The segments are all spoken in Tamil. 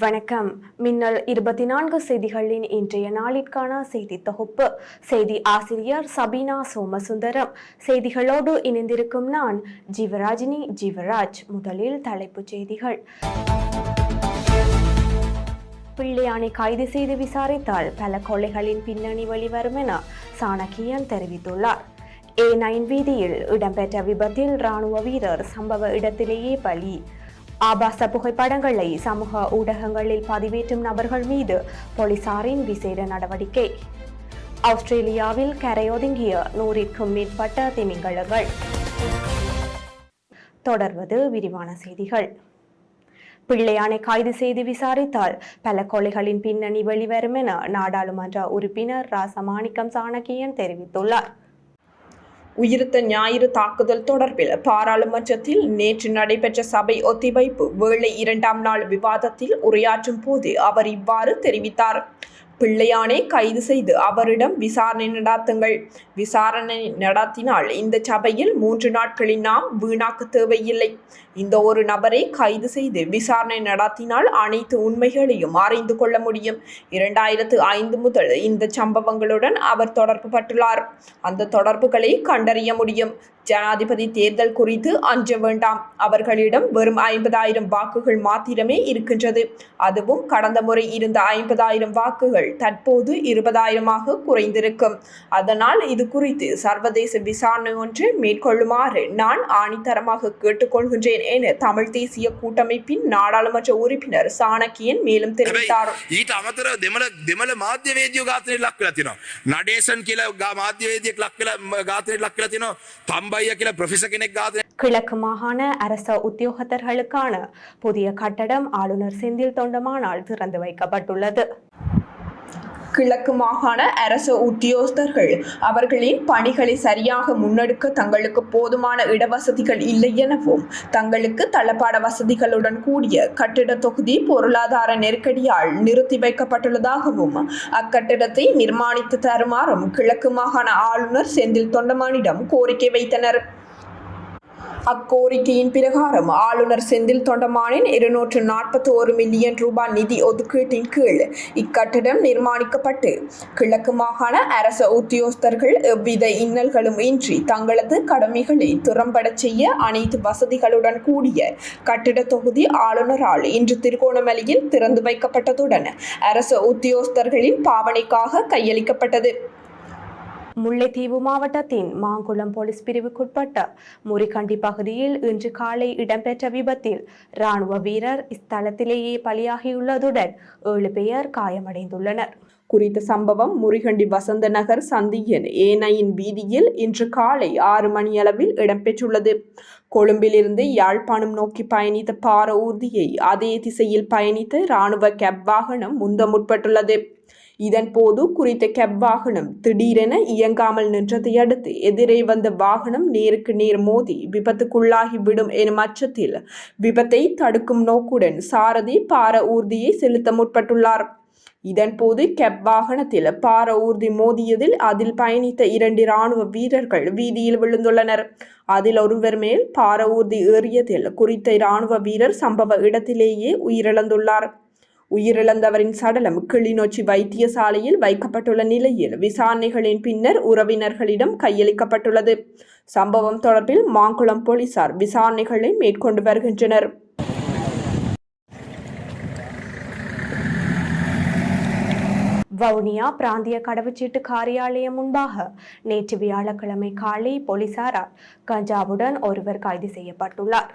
வணக்கம். மின்னல் இருபத்தி நான்கு செய்திகளின் இன்றைய நாளிற்கான செய்தி தொகுப்பு. செய்தி ஆசிரியர் சபீனா சோமசுந்தரம். செய்திகளோடு இணைந்திருக்கும் நான் ஜீவராஜினி ஜீவராஜ். முதலில் தலைப்புச் செய்திகள். பிள்ளையானை கைது செய்து விசாரித்தால் பல கொலைகளின் பின்னணி வெளிவரும் என சாணக்கியன் தெரிவித்துள்ளார். ஏ நைன் வீதியில் இடம்பெற்ற விபத்தில் ராணுவ வீரர் சம்பவ இடத்திலேயே பலி. ஆபாச புகைப்படங்களை சமூக ஊடகங்களில் பதிவேற்றும் நபர்கள் மீது போலீசாரின் விசேட நடவடிக்கை. ஆஸ்திரேலியாவில் கரையொதுங்கிய நூறிற்கும் மேற்பட்ட திமிங்கலங்கள். தொடர்வது விரிவான செய்திகள். பிள்ளையானை கைது செய்து விசாரித்தால் பல கொலைகளின் பின்னணி வெளிவரும் என நாடாளுமன்ற உறுப்பினர் ராசமாணிக்கம் சாணக்கியன் தெரிவித்துள்ளார். உயிர்த்த ஞாயிறு தாக்குதல் தொடர்பில் பாராளுமன்றத்தில் நேற்று நடைபெற்ற சபை ஒத்திவைப்பு வேளை இரண்டாம் நாள் விவாதத்தில் உரையாற்றும் போது அவர் இவ்வாறு தெரிவித்தார். பிள்ளையானை கைது செய்து அவரிடம் விசாரணை நடாத்துங்கள். விசாரணை நடத்தினால் இந்த சபையில் மூன்று நாட்களில் நாம் வீணாக்க தேவையில்லை. இந்த ஒரு நபரை கைது செய்து விசாரணை நடத்தினால் அனைத்து உண்மைகளையும் அறிந்து கொள்ள முடியும். இரண்டாயிரத்து ஐந்து முதல் இந்த சம்பவங்களுடன் அவர் தொடர்பு பட்டுள்ளார். அந்த தொடர்புகளை கண்டறிய முடியும். ஜனாதிபதி தேர்தல் குறித்து அஞ்ச வேண்டாம். அவர்களிடம் வெறும் ஐம்பதாயிரம் வாக்குகள் மாத்திரமே இருக்கின்றது. அதுவும் கடந்த முறை இருந்த ஐம்பதாயிரம் வாக்குகள் தற்போது இருபதாயிரமாக குறைந்திருக்கும். அதனால் இது குறித்து சர்வதேச விசாரணை ஒன்று மேற்கொள்ளுமாறு நான் ஆணித்தரமாக கேட்டுக்கொள்கின்றேன் என தமிழ் தேசிய கூட்டமைப்பின் நாடாளுமன்ற உறுப்பினர் சாணக்கியன் மேலும் தெரிவித்தார் ඊට අමතර දෙමළ දෙමළ මාධ්‍යවේදියෝ ඝාතනයට ලක් වෙලා තියෙනවා. නඩේසන් කියලා ගා- මාධ්‍යවේදියෙක් ලක් වෙලා ම- ඝාතනයට ලක් වෙලා තියෙනවා. තම්බයියා කියලා ප්‍රොෆෙසර් කෙනෙක් ඝාතනයට கிழக்கு மாகாண அரச உத்தியோகத்தர்களுக்கான புதிய கட்டடம் ஆளுநர் செந்தில் தொண்டமானால் திறந்து வைக்கப்பட்டுள்ளது கிழக்கு மாகாண அரசு உத்தியோகஸ்தர்கள் அவர்களின் பணிகளை சரியாக முன்னெடுக்க தங்களுக்கு போதுமான இடவசதிகள் இல்லை எனவும் தங்களுக்கு தளபாட வசதிகளுடன் கூடிய கட்டிட தொகுதி பொருளாதார நெருக்கடியால் நிறுத்தி வைக்கப்பட்டுள்ளதாகவும் அக்கட்டிடத்தை நிர்மாணித்து தருமாறும் கிழக்கு மாகாண ஆளுநர் செந்தில் தொண்டமானிடம் கோரிக்கை வைத்தனர். அக்கோரிக்கையின் பிரகாரம் ஆளுநர் செந்தில் தொண்டமானின் இருநூற்று நாற்பத்தி ஒரு மில்லியன் ரூபாய் நிதி ஒதுக்கீட்டின் கீழ் இக்கட்டிடம் நிர்மாணிக்கப்பட்டு கிழக்கு மாகாண அரச உத்தியோகஸ்தர்கள் எவ்வித இன்னல்களும் இன்றி தங்களது கடமைகளை திறம்பட செய்ய அனைத்து வசதிகளுடன் கூடிய கட்டிட தொகுதி ஆளுநரால் இன்று திருகோணமலையில் திறந்து வைக்கப்பட்டதுடன் அரச உத்தியோகஸ்தர்களின் பாவனைக்காக கையளிக்கப்பட்டது. முல்லைத்தீவு மாவட்டத்தின் மாங்குளம் போலீஸ் பிரிவுக்குட்பட்ட முறிகண்டி பகுதியில் இன்று காலை இடம்பெற்ற விபத்தில் ராணுவ வீரர் இஸ்தலத்திலேயே பலியாகியுள்ளதுடன் ஏழு பேர் காயமடைந்துள்ளனர். குறித்த சம்பவம் முறிகண்டி வசந்த நகர் சந்தியின் ஏனையின் வீதியில் இன்று காலை ஆறு மணியளவில் இடம்பெற்றுள்ளது. கொழும்பிலிருந்து யாழ்ப்பாணம் நோக்கி பயணித்த பார ஊர்தியை அதே திசையில் பயணித்த இராணுவ கேப் வாகனம் முந்த முற்பட்டுள்ளது இதன் போது குறித்த கேப் வாகனம் திடீரென இயங்காமல் நின்றதை அடுத்து எதிரே வந்த வாகனம் நேருக்கு நேர் மோதி விபத்துக்குள்ளாகி விடும் எனும் அச்சத்தில் விபத்தை தடுக்கும் நோக்குடன் சாரதி பார ஊர்தியை செலுத்த முற்பட்டுள்ளார். இதன்போது கெப் வாகனத்தில் பார ஊர்தி மோதியதில் அதில் பயணித்த இரண்டு இராணுவ வீரர்கள் வீதியில் விழுந்துள்ளனர். அதில் ஒருவர் மேல் பார ஊர்தி ஏறியதில் குறித்த இராணுவ வீரர் சம்பவ இடத்திலேயே உயிரிழந்துள்ளார். உயிரிழந்தவரின் சடலம் கிளிநொச்சி வைத்தியசாலையில் வைக்கப்பட்டுள்ள நிலையில் விசாரணைகளின் பின்னர் உறவினர்களிடம் கையளிக்கப்பட்டுள்ளது. சம்பவம் தொடர்பில் மாங்குளம் போலீசார் விசாரணைகளை மேற்கொண்டு வருகின்றனர். வவுனியா பிராந்திய கடவுச்சீட்டு காரியாலயம் முன்பாக நேற்று வியாழக்கிழமை காலை போலீசாரால் கஞ்சாவுடன் ஒருவர் கைது செய்யப்பட்டுள்ளார்.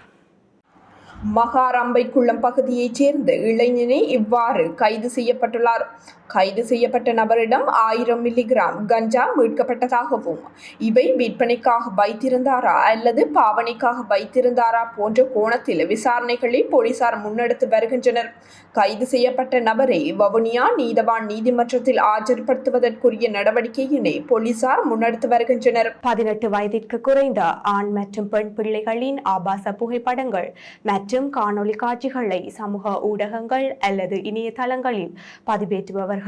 மகாரம்பைக்குளம் பகுதியைச் சேர்ந்த இளைஞனே இவ்வாறு கைது செய்யப்பட்டுள்ளார். கைது செய்யப்பட்ட நபரிடம் ஆயிரம் மில்லிகிராம் கஞ்சா மீட்கப்பட்டதாகவும் இவை விற்பனைக்காக வைத்திருந்தாரா அல்லது பாவனைக்காக வைத்திருந்தாரா போன்ற கோணத்தில் விசாரணைகளை போலீசார் முன்னெடுத்து வருகின்றனர். கைது செய்யப்பட்ட நபரை வவுனியா நீதவான் நீதிமன்றத்தில் ஆஜர்படுத்துவதற்குரிய நடவடிக்கையினை போலீசார் முன்னெடுத்து வருகின்றனர். பதினெட்டு வயதிற்கு குறைந்த ஆண் மற்றும் பெண் பிள்ளைகளின் ஆபாச புகைப்படங்கள் மற்றும் காணொளி காட்சிகளை சமூக ஊடகங்கள் அல்லது இணையதளங்களில் பதிவேற்றுபவர்கள்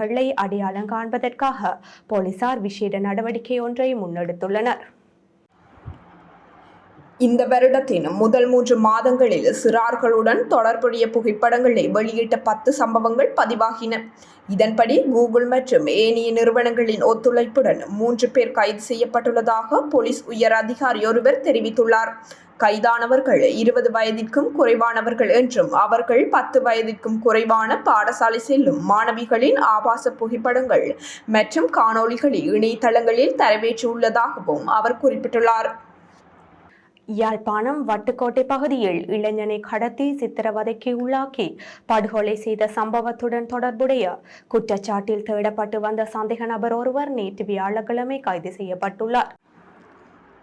அடையாளம் காண்பதற்காக போலீசார் விசேட நடவடிக்கை ஒன்றை முன்னெடுத்துள்ளனர். இந்த வருடத்தின் முதல் மூன்று மாதங்களில் சிறார்களுடன் தொடர்புடைய புகைப்படங்களை வெளியிட்ட பத்து சம்பவங்கள் பதிவாகின. இதன்படி கூகுள் மற்றும் ஏனைய நிறுவனங்களின் ஒத்துழைப்புடன் மூன்று பேர் கைது செய்யப்பட்டுள்ளதாக போலீஸ் உயர் அதிகாரி ஒருவர் தெரிவித்துள்ளார். கைதானவர்கள். இருபது வயதிற்கும் குறைவானவர்கள் என்றும் அவர்கள் பத்து வயதிற்கும் குறைவான பாடசாலை செல்லும் மாணவிகளின் ஆபாச புகைப்படங்கள் மற்றும் காணொளிகளை இணையதளங்களில் தரவேற்றியுள்ளதாகவும் அவர் குறிப்பிட்டுள்ளார். யாழ்ப்பாணம் வட்டுக்கோட்டை பகுதியில் இளைஞனை கடத்தி சித்திரவதைக்கு உள்ளாக்கி படுகொலை செய்த சம்பவத்துடன் தொடர்புடைய குற்றச்சாட்டில் தேடப்பட்டு வந்த சந்தேக நபர் ஒருவர் நேற்று வியாழக்கிழமை கைது செய்யப்பட்டுள்ளார்.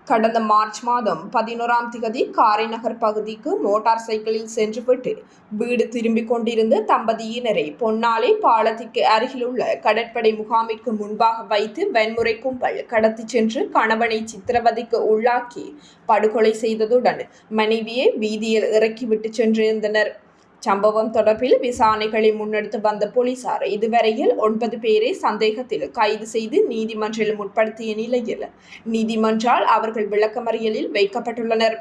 கடந்த மார்ச் மாதம் பதினோராம் திகதி காரைநகர் பகுதிக்கு மோட்டார் சைக்கிளில் சென்றுவிட்டு வீடு திரும்பிக் கொண்டிருந்த தம்பதியினரை பொன்னாலை பாலத்திற்கு அருகிலுள்ள கடற்படை முகாமிற்கு முன்பாக வைத்து வன்முறை கும்பல் கடத்திச் சென்று கணவனை சித்திரவதைக்கு உள்ளாக்கி படுகொலை செய்ததுடன் மனைவியை வீதியில் இறக்கிவிட்டு சென்றிருந்தனர். சம்பவம் தொடர்பில் விசாரணைகளை முன்னெடுத்து வந்த போலீசார் இதுவரையில் ஒன்பது பேரை சந்தேகத்தில் கைது செய்து நீதிமன்றில் முற்படுத்திய நிலையில் நீதிமன்றால் அவர்கள் விளக்கமறியலில் வைக்கப்பட்டுள்ளனர்.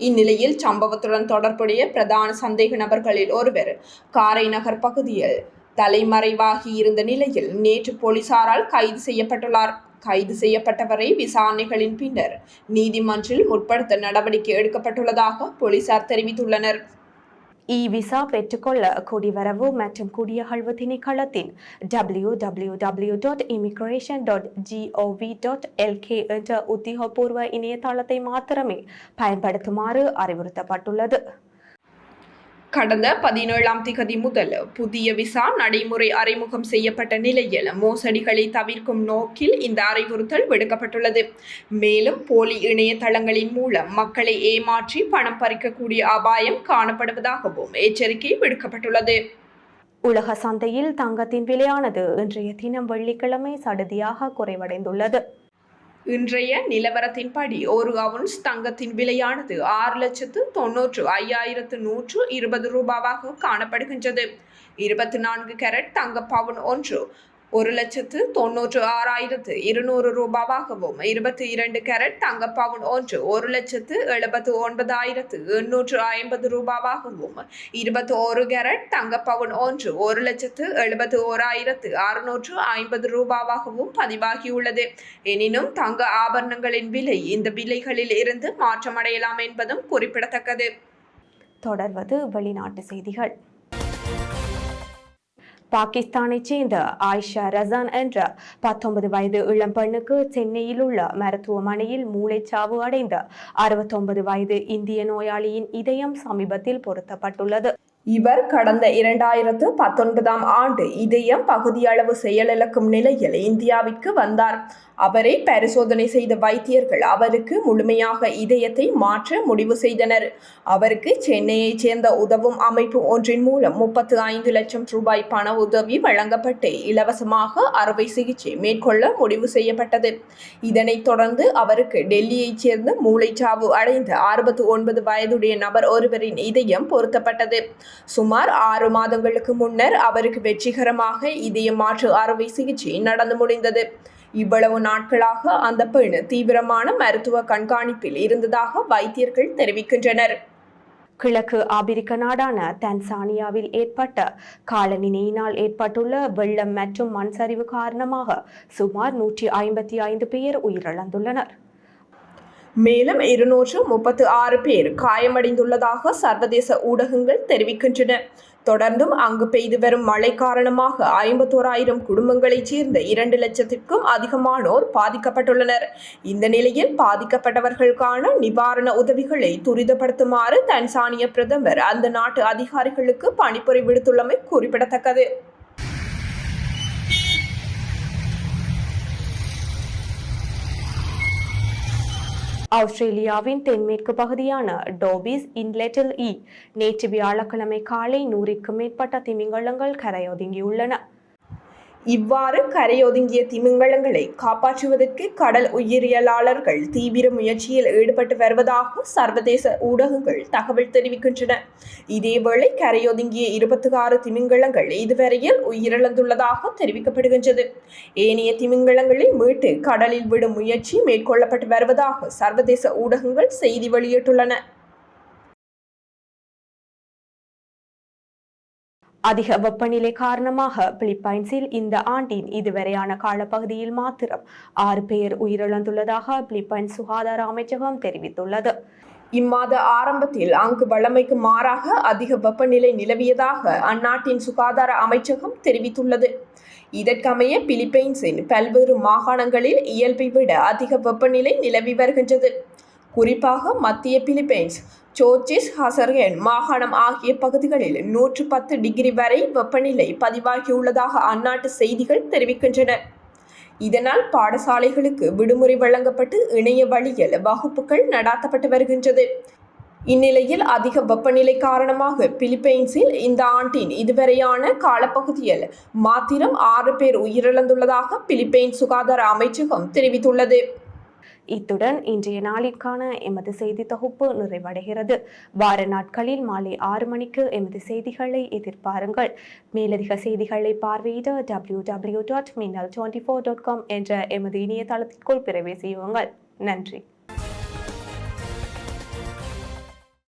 இந்நிலையில் சம்பவத்துடன் தொடர்புடைய பிரதான சந்தேக நபர்களில் ஒருவர் காரை நகர் பகுதியில் தலைமறைவாகி இருந்த நிலையில் நேற்று போலீசாரால் கைது செய்யப்பட்டுள்ளார். கைது செய்யப்பட்டவரை விசாரணைகளின் பின்னர் நீதிமன்றில் முற்படுத்த நடவடிக்கை எடுக்கப்பட்டுள்ளதாக போலீசார் தெரிவித்துள்ளனர். இ விசா பெற்றுக்கொள்ள குடிவரவு மற்றும் குடியகழ்வு திணைக்களத்தின் W W W dot immigration dot G O V dot L K என்ற உத்தியோகபூர்வ இணையதளத்தை மாத்திரமே பயன்படுத்துமாறு அறிவுறுத்தப்பட்டுள்ளது கடந்த பதினேழாம் திகதி முதல் புதிய விசா நடைமுறை அறிமுகம் செய்யப்பட்ட நிலையில் மோசடிகளை தவிர்க்கும் நோக்கில் இந்த அறிவுறுத்தல் விடுக்கப்பட்டுள்ளது. மேலும் போலி இணையதளங்களின் மூலம் மக்களை ஏமாற்றி பணம் பறிக்கக்கூடிய அபாயம் காணப்படுவதாகவும் எச்சரிக்கை விடுக்கப்பட்டுள்ளது. உலக சந்தையில் தங்கத்தின் விலையானது இன்றைய தினம் வெள்ளிக்கிழமை சடுதியாக குறைவடைந்துள்ளது. இன்றைய நிலவரத்தின்படி ஒரு அவுன்ஸ் தங்கத்தின் விலையானது ஆறு லட்சத்து தொன்னூற்று ஐயாயிரத்து நூற்று இருபது ரூபாவாக காணப்படுகின்றது. இருபத்தி நான்கு கேரட் தங்க பவுன் ஒன்று ஒரு லட்சத்து தொன்னூற்று ஆறாயிரத்து இருநூறு ரூபாவாகவும் இருபத்தி இரண்டு கேரட் தங்க பவுன் ஒன்று ஒரு லட்சத்து எழுபத்து ஒன்பதாயிரத்து எண்ணூற்று ஐம்பது ரூபாவாகவும் இருபத்தி ஒரு கேரட் தங்க பவுன் ஒன்று ஒரு லட்சத்து எழுபத்து ஓராயிரத்து அறுநூற்று ஐம்பது ரூபாவாகவும் பதிவாகியுள்ளது. எனினும் தங்க ஆபரணங்களின் விலை இந்த விலைகளில் இருந்து மாற்றமடையலாம் என்பதும் குறிப்பிடத்தக்கது. தொடர்வது வெளிநாட்டு செய்திகள். பாகிஸ்தானைச் சேர்ந்த ஆயிஷா ரசான் என்ற பத்தொன்பது வயது இளம் பெண்ணுக்கு சென்னையில் உள்ள மருத்துவமனையில் மூளைச்சாவு அடைந்த அறுபத்தொன்பது வயது இந்திய நோயாளியின் இதயம் சமீபத்தில் பொருத்தப்பட்டுள்ளது. இவர் கடந்த இரண்டாயிரத்து பத்தொன்பதாம் ஆண்டு இதயம் பகுதியளவு செயலிழக்கும் நிலையில் இந்தியாவிற்கு வந்தார். அவரை பரிசோதனை செய்த வைத்தியர்கள் அவருக்கு முழுமையாக இதயத்தை மாற்ற முடிவு செய்தனர். அவருக்கு சென்னையைச் சேர்ந்த உதவும் அமைப்பு ஒன்றின் மூலம் முப்பத்து ஐந்து லட்சம் ரூபாய் பண உதவி வழங்கப்பட்டு இலவசமாக அறுவை சிகிச்சை மேற்கொள்ள முடிவு செய்யப்பட்டது. இதனைத் தொடர்ந்து அவருக்கு டெல்லியைச் சேர்ந்த மூளைச்சாவு அடைந்த அறுபத்து ஒன்பது வயதுடைய நபர் ஒருவரின் இதயம் பொருத்தப்பட்டது. சுமார் ஆறு மாதங்களுக்கு முன்னர் அவருக்கு வெற்றிகரமாக இதய மாற்று அறுவை சிகிச்சை நடந்து முடிந்தது. இவ்வளவு நாட்களாக அந்த பெண் தீவிரமான மருத்துவ கண்காணிப்பில் இருந்ததாக வைத்தியர்கள் தெரிவிக்கின்றனர். கிழக்கு ஆபிரிக்க நாடான தன்சானியாவில் ஏற்பட்ட காலநிலையினால் ஏற்பட்டுள்ள வெள்ளம் மற்றும் மண் சரிவு காரணமாக சுமார் நூற்றி ஐம்பத்தி ஐந்து பேர் உயிரிழந்துள்ளனர். மேலும் இருநூற்று முப்பத்து ஆறு பேர் காயமடைந்துள்ளதாக சர்வதேச ஊடகங்கள் தெரிவிக்கின்றன. தொடர்ந்தும் அங்கு பெய்து வரும் மழை காரணமாக ஐம்பத்தோராயிரம் குடும்பங்களைச் சேர்ந்த இரண்டு லட்சத்திற்கும் அதிகமானோர் பாதிக்கப்பட்டுள்ளனர். இந்த நிலையில் பாதிக்கப்பட்டவர்களுக்கான நிவாரண உதவிகளை துரிதப்படுத்துமாறு தன்சானிய பிரதமர் அந்த நாட்டு அதிகாரிகளுக்கு பணிப்புரை விடுத்துள்ளமை குறிப்பிடத்தக்கது. ஆஸ்திரேலியாவின் தென்மேற்கு பகுதியான டோபிஸ் இன்லெட்டில் இ நேற்று வியாழக்கிழமை காலை நூறிற்கும் மேற்பட்ட திமிங்கலங்கள் கரையொதுங்கியுள்ளன. இவ்வாறு கரையொதுங்கிய திமிங்கலங்களை காப்பாற்றுவதற்கு கடல் உயிரியலாளர்கள் தீவிர முயற்சியில் ஈடுபட்டு வருவதாக சர்வதேச ஊடகங்கள் தகவல் தெரிவிக்கின்றன. இதேவேளை கரையொதுங்கிய இருபத்தி ஆறு திமிங்கலங்கள் இதுவரையில் உயிரிழந்துள்ளதாக தெரிவிக்கப்படுகின்றது. ஏனைய திமிங்கலங்களை மீட்டு கடலில் விடும் முயற்சி மேற்கொள்ளப்பட்டு வருவதாக சர்வதேச ஊடகங்கள் செய்தி வெளியிட்டுள்ளன. அதிக வெப்பநிலை காரணமாக பிலிப்பைன்ஸில் இந்த ஆண்டின் இதுவரையான காலப்பகுதியில் மாத்திரம் ஆறு பேர் உயிரிழந்துள்ளதாக பிலிப்பைன்ஸ் சுகாதார அமைச்சகம் தெரிவித்துள்ளது. இம்மாத ஆரம்பத்தில் அங்கு வழமைக்கு மாறாக அதிக வெப்பநிலை நிலவியதாக அந்நாட்டின் சுகாதார அமைச்சகம் தெரிவித்துள்ளது. இதற்கமைய பிலிப்பைன்ஸின் பல்வேறு மாகாணங்களில் இயல்பை விட அதிக வெப்பநிலை நிலவி வருகின்றது. குறிப்பாக மத்திய பிலிப்பைன்ஸ் சோச்சிஸ் ஹசர்கன் மாகாணம் ஆகிய பகுதிகளில் நூற்று பத்து டிகிரி வரை வெப்பநிலை பதிவாகியுள்ளதாக அந்நாட்டு செய்திகள் தெரிவிக்கின்றன. இதனால் பாடசாலைகளுக்கு விடுமுறை வழங்கப்பட்டு இணைய வழியில் வகுப்புகள் நடாத்தப்பட்டு வருகின்றது. இந்நிலையில் அதிக வெப்பநிலை காரணமாக பிலிப்பைன்ஸில் இந்த ஆண்டின் இதுவரையான காலப்பகுதியில் மாத்திரம் ஆறு பேர் உயிரிழந்துள்ளதாக பிலிப்பைன் சுகாதார அமைச்சகம் தெரிவித்துள்ளது. இத்துடன் இன்றைய நாளிற்கான எமது செய்தி தொகுப்பு நிறைவடைகிறது. வார நாட்களில் மாலை ஆறு மணிக்கு எமது செய்திகளை எதிர்பாருங்கள். மேலதிக செய்திகளை பார்வையிட W W dot Minnal twenty four dot com என்ற எமது இணையதளத்திற்குள் பிரவேசியுங்கள். நன்றி.